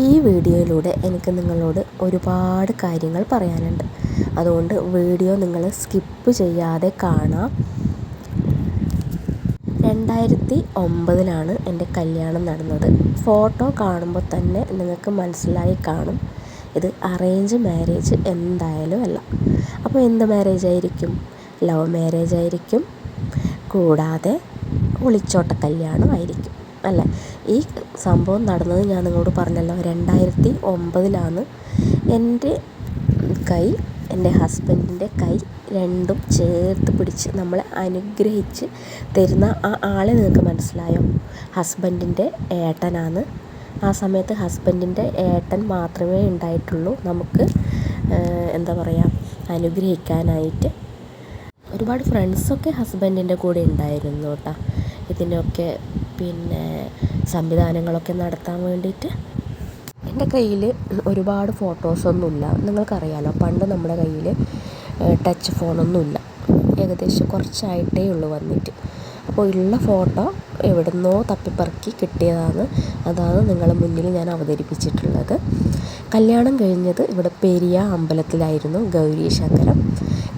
ഈ വീഡിയോയിലൂടെ എനിക്ക് നിങ്ങളോട് ഒരുപാട് കാര്യങ്ങൾ പറയാനുണ്ട്. അതുകൊണ്ട് വീഡിയോ നിങ്ങൾ സ്കിപ്പ് ചെയ്യാതെ കാണാം. രണ്ടായിരത്തി ഒമ്പതിലാണ് എന്റെ കല്യാണം നടന്നത്. ഫോട്ടോ കാണുമ്പോൾ തന്നെ നിങ്ങൾക്ക് മനസ്സിലായി കാണും. ഇത് അറേഞ്ച് മാരേജ് എന്തായാലും അല്ല. അപ്പോൾ എന്ത് മാരേജ് ആയിരിക്കും? ലവ് മാരേജ് ആയിരിക്കും. കൂടാതെ ഒളിച്ചോട്ട കല്യാണമായിരിക്കും അല്ലേ ഈ സംഭവം നടന്നത് ഞാൻ നിങ്ങളോട് പറഞ്ഞല്ലോ. രണ്ടായിരത്തി ഒമ്പതിലാണ് എന്റെ കൈ എന്റെ ഹസ്ബൻഡിന്റെ കൈ രണ്ടും ചേർത്ത് പിടിച്ച് നമ്മളെ അനുഗ്രഹിച്ച് തരുന്ന ആ ആളെ നിങ്ങൾക്ക് മനസ്സിലായോ? ഹസ്ബൻഡിന്റെ ഏട്ടനാണ്. ആ സമയത്ത് ഹസ്ബൻഡിന്റെ ഏട്ടൻ മാത്രമേ ഉണ്ടായിട്ടുള്ളൂ. നമുക്ക് എന്താ പറയുക അനുഗ്രഹിക്കാനായിട്ട്. ഒരുപാട് ഫ്രണ്ട്സൊക്കെ ഹസ്ബൻഡിന്റെ കൂടെ ഉണ്ടായിരുന്നു കേട്ടോ. ഇതിനൊക്കെ പിന്നെ സംവിധാനങ്ങളൊക്കെ നടത്താൻ വേണ്ടിയിട്ട്. എന്റെ കയ്യിൽ ഒരുപാട് ഫോട്ടോസൊന്നുമില്ല നിങ്ങൾക്കറിയാലോ പണ്ട് നമ്മുടെ കയ്യിൽ ടച്ച് ഫോണൊന്നുമില്ല ഏകദേശം കുറച്ചായിട്ടേ ഉള്ളൂ വന്നിട്ട്. അപ്പോൾ ഉള്ള ഫോട്ടോ എവിടുന്നോ തപ്പിപ്പറക്കി കിട്ടിയതാണ്. അതാണ് നിങ്ങളുടെ മുന്നിൽ ഞാൻ അവതരിപ്പിച്ചിട്ടുള്ളത്. കല്യാണം കഴിഞ്ഞത് ഇവിടെ പെരിയ അമ്പലത്തിലായിരുന്നു ഗൗരി ശങ്കരം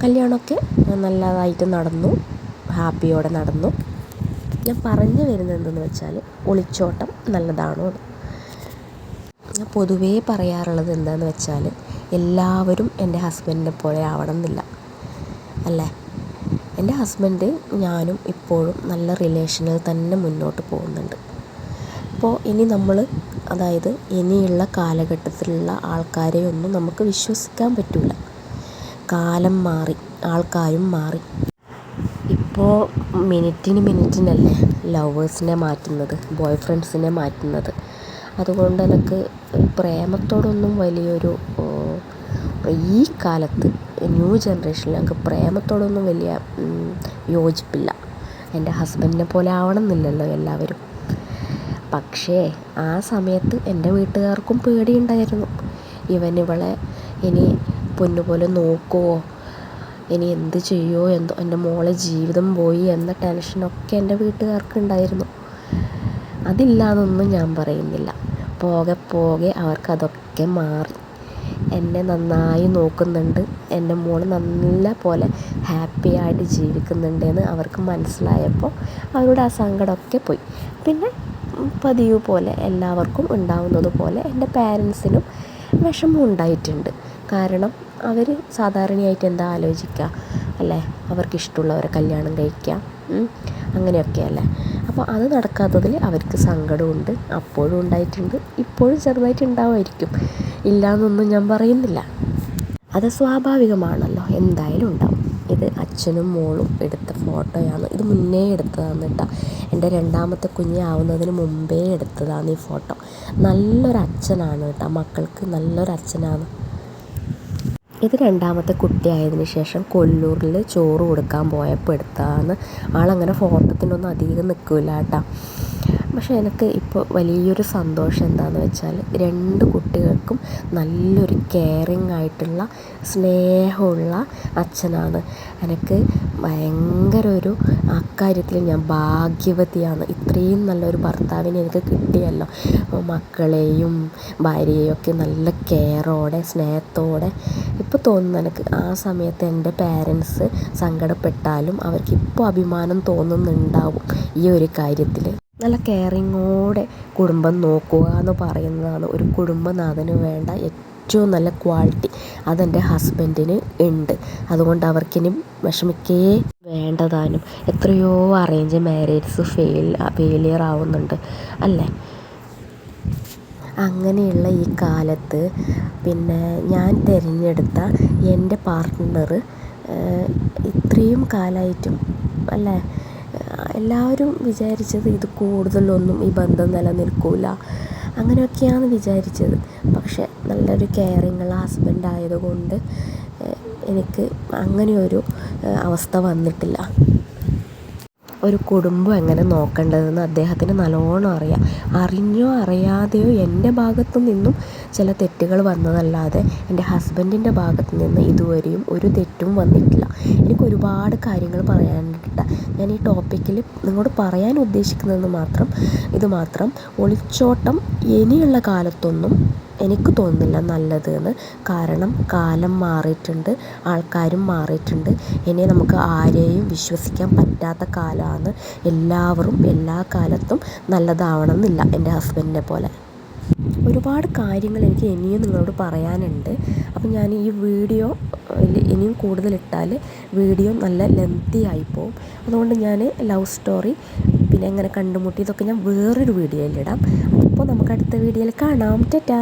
കല്യാണമൊക്കെ നല്ലതായിട്ട് നടന്നു ഹാപ്പിയോടെ നടന്നു. ഞാൻ പറഞ്ഞു വരുന്നത് എന്തെന്ന് വെച്ചാൽ ഒളിച്ചോട്ടം നല്ലതാണോ ഞാൻ പൊതുവേ പറയാറുള്ളത് എന്താണെന്ന് വെച്ചാൽ എല്ലാവരും എന്റെ ഹസ്ബൻഡിനെ പോലെ ആവണം എന്നില്ല. അല്ലേ? എന്റെ ഹസ്ബൻഡ് ഞാനും ഇപ്പോഴും നല്ല റിലേഷനിൽ തന്നെ മുന്നോട്ട് പോകുന്നുണ്ട്. അപ്പോൾ ഇനി നമ്മൾ അതായത് ഇനിയുള്ള കാലഘട്ടത്തിലുള്ള ആൾക്കാരെയൊന്നും നമുക്ക് വിശ്വസിക്കാൻ പറ്റില്ല കാലം മാറി ആൾക്കാരും മാറി. ഇപ്പോൾ മിനിറ്റിന് മിനിറ്റിനല്ലേ ലവേഴ്സിനെ മാറ്റുന്നത് ബോയ് ഫ്രണ്ട്സിനെ മാറ്റുന്നത്. അതുകൊണ്ട് എനിക്ക് പ്രേമത്തോടൊന്നും വലിയൊരു ഈ കാലത്ത് ന്യൂ ജനറേഷനിൽ എനിക്ക് പ്രേമത്തോടൊന്നും വലിയ യോജിപ്പില്ല. എന്റെ ഹസ്ബൻഡിനെ പോലെ ആവണം എന്നില്ലല്ലോ എല്ലാവരും. പക്ഷേ ആ സമയത്ത് എന്റെ വീട്ടുകാർക്കും പേടിയുണ്ടായിരുന്നു. ഇവൻ ഇവളെ ഇനി പൊന്നുപോലെ നോക്കുമോ ഇനി എന്ത് ചെയ്യുമോ എന്തോ എന്റെ മോളെ ജീവിതം പോയി എന്ന ടെൻഷനൊക്കെ എന്റെ വീട്ടുകാർക്ക് ഉണ്ടായിരുന്നു അതില്ലാന്നൊന്നും ഞാൻ പറയുന്നില്ല. പോകെ പോകെ അവർക്കതൊക്കെ മാറി. എന്നെ നന്നായി നോക്കുന്നുണ്ട്. എന്റെ മോൾ നല്ല പോലെ ഹാപ്പി ആയിട്ട് ജീവിക്കുന്നുണ്ട് എന്ന് അവർക്ക് മനസ്സിലായപ്പോൾ അവരുടെ ആ സങ്കടമൊക്കെ പോയി. പിന്നെ പതിവ് പോലെ എല്ലാവർക്കും ഉണ്ടാവുന്നത് പോലെ എന്റെ പാരൻസിനും വിഷമം ഉണ്ടായിട്ടുണ്ട്. കാരണം അവർ സാധാരണയായിട്ട് എന്താ ആലോചിക്കുക അല്ലേ? അവർക്കിഷ്ടമുള്ളവരെ കല്യാണം കഴിക്കുക അങ്ങനെയൊക്കെയല്ലേ. അപ്പോൾ അത് നടക്കാത്തതിൽ അവർക്ക് സങ്കടമുണ്ട് അപ്പോഴും ഉണ്ടായിട്ടുണ്ട് ഇപ്പോഴും ചെറുതായിട്ട് ഉണ്ടാവുമായിരിക്കും. ഇല്ലയെന്നൊന്നും ഞാൻ പറയുന്നില്ല. അത് സ്വാഭാവികമാണല്ലോ എന്തായാലും ഉണ്ടാവും. ഇത് അച്ഛനും മോളും എടുത്ത ഫോട്ടോയാണ്. ഇത് മുന്നേ എടുത്തതാണ് കേട്ടോ. എന്റെ രണ്ടാമത്തെ കുഞ്ഞാവുന്നതിന് മുമ്പേ എടുത്തതാണ് ഈ ഫോട്ടോ. നല്ലൊരു അച്ഛനാണ് കേട്ടോ. മക്കൾക്ക് നല്ലൊരു അച്ഛനാണ് ഇത് രണ്ടാമത്തെ കുട്ടിയായതിനു ശേഷം കൊല്ലൂരിൽ ചോറ് കൊടുക്കാൻ പോയപ്പോൾ എടുത്തതാണ് ആളങ്ങനെ ഫോട്ടത്തിനൊന്നും അധികം നിൽക്കില്ല കേട്ടോ പക്ഷേ എനിക്ക് ഇപ്പോൾ വലിയൊരു സന്തോഷം എന്താണെന്ന് വെച്ചാൽ രണ്ട് കുട്ടികൾക്കും നല്ലൊരു കെയറിങ് ആയിട്ടുള്ള സ്നേഹമുള്ള അച്ഛനാണ്. എനിക്ക് ഭയങ്കര ഒരു അക്കാര്യത്തിൽ ഞാൻ ഭാഗ്യവതിയാണ്. ഇത്രയും നല്ലൊരു ഭർത്താവിനെ എനിക്ക് കിട്ടിയല്ലോ. മക്കളെയും ഭാര്യയെയും ഒക്കെ നല്ല കെയറോടെ സ്നേഹത്തോടെ ഇപ്പോൾ തോന്നുന്നു എനിക്ക് ആ സമയത്ത് എന്റെ പേരൻസ് സങ്കടപ്പെട്ടാലും അവർക്ക് ഇപ്പോൾ അഭിമാനം തോന്നുന്നുണ്ടാവും ഈ ഒരു കാര്യത്തിൽ നല്ല കെയറിങ്ങോടെ കുടുംബം നോക്കുക എന്ന് പറയുന്നതാണ്. ഒരു കുടുംബനാഥന് വേണ്ട ഏറ്റവും നല്ല ക്വാളിറ്റി അതെന്റെ ഹസ്ബൻഡിന് ഉണ്ട്. അതുകൊണ്ട് അവർക്കിനി വിഷമിക്കേ വേണ്ടതാനും എത്രയോ അറേഞ്ച് മാരേജസ് ഫെയിൽ ഫെയിലിയർ ആവുന്നുണ്ട് അല്ലേ? അങ്ങനെയുള്ള ഈ കാലത്ത് പിന്നെ ഞാൻ തിരഞ്ഞെടുത്ത എന്റെ പാർട്ട്ണർ ഇത്രയും കാലമായിട്ടും അല്ലേ? എല്ലാവരും വിചാരിച്ചത് ഇത് കൂടുതലൊന്നും ഈ ബന്ധം നിലനിൽക്കില്ല അങ്ങനെയൊക്കെയാണ് വിചാരിച്ചത്. പക്ഷെ നല്ലൊരു കെയറിങ്ങുള്ള ഹസ്ബൻഡ് ആയതുകൊണ്ട് എനിക്ക് അങ്ങനെയൊരു അവസ്ഥ വന്നിട്ടില്ല. ഒരു കുടുംബം എങ്ങനെ നോക്കേണ്ടതെന്ന് അദ്ദേഹത്തിന് നല്ലോണം അറിയാം. അറിഞ്ഞോ അറിയാതെയോ എന്റെ ഭാഗത്തു നിന്നും ചില തെറ്റുകൾ വന്നതല്ലാതെ എന്റെ ഹസ്ബൻഡിന്റെ ഭാഗത്തു നിന്ന് ഇതുവരെയും ഒരു തെറ്റും വന്നിട്ടില്ല. എനിക്ക് ഒരുപാട് കാര്യങ്ങൾ പറയാനുണ്ട് ഞാൻ ഈ ടോപ്പിക്കിൽ നിങ്ങളോട് പറയാൻ ഉദ്ദേശിക്കുന്നത് മാത്രം ഇത് മാത്രം ഒളിച്ചോട്ടം ഇനിയുള്ള കാലത്തൊന്നും എനിക്ക് തോന്നുന്നില്ല നല്ലത് എന്ന് കാരണം കാലം മാറിയിട്ടുണ്ട് ആൾക്കാരും മാറിയിട്ടുണ്ട്. ഇനി നമുക്ക് ആരെയും വിശ്വസിക്കാൻ പറ്റാത്ത കാലമാണ്. എല്ലാവരും എല്ലാ കാലത്തും നല്ലതാവണമെന്നില്ല എന്റെ ഹസ്ബൻഡിനെ പോലെ. ഒരുപാട് കാര്യങ്ങൾ എനിക്ക് ഇനിയും നിങ്ങളോട് പറയാനുണ്ട്. അപ്പം ഞാൻ ഈ വീഡിയോ ഇനിയും കൂടുതൽ ഇട്ടാൽ വീഡിയോ നല്ല ലെങ്തി ആയിപ്പോവും അതുകൊണ്ട് ഞാൻ ലവ് സ്റ്റോറി പിന്നെ എങ്ങനെ കണ്ടുമുട്ടി ഇതൊക്കെ ഞാൻ വേറൊരു വീഡിയോയിലിടാം അപ്പോൾ നമുക്ക് അടുത്ത വീഡിയോയിൽ കാണാം. ടാറ്റാ.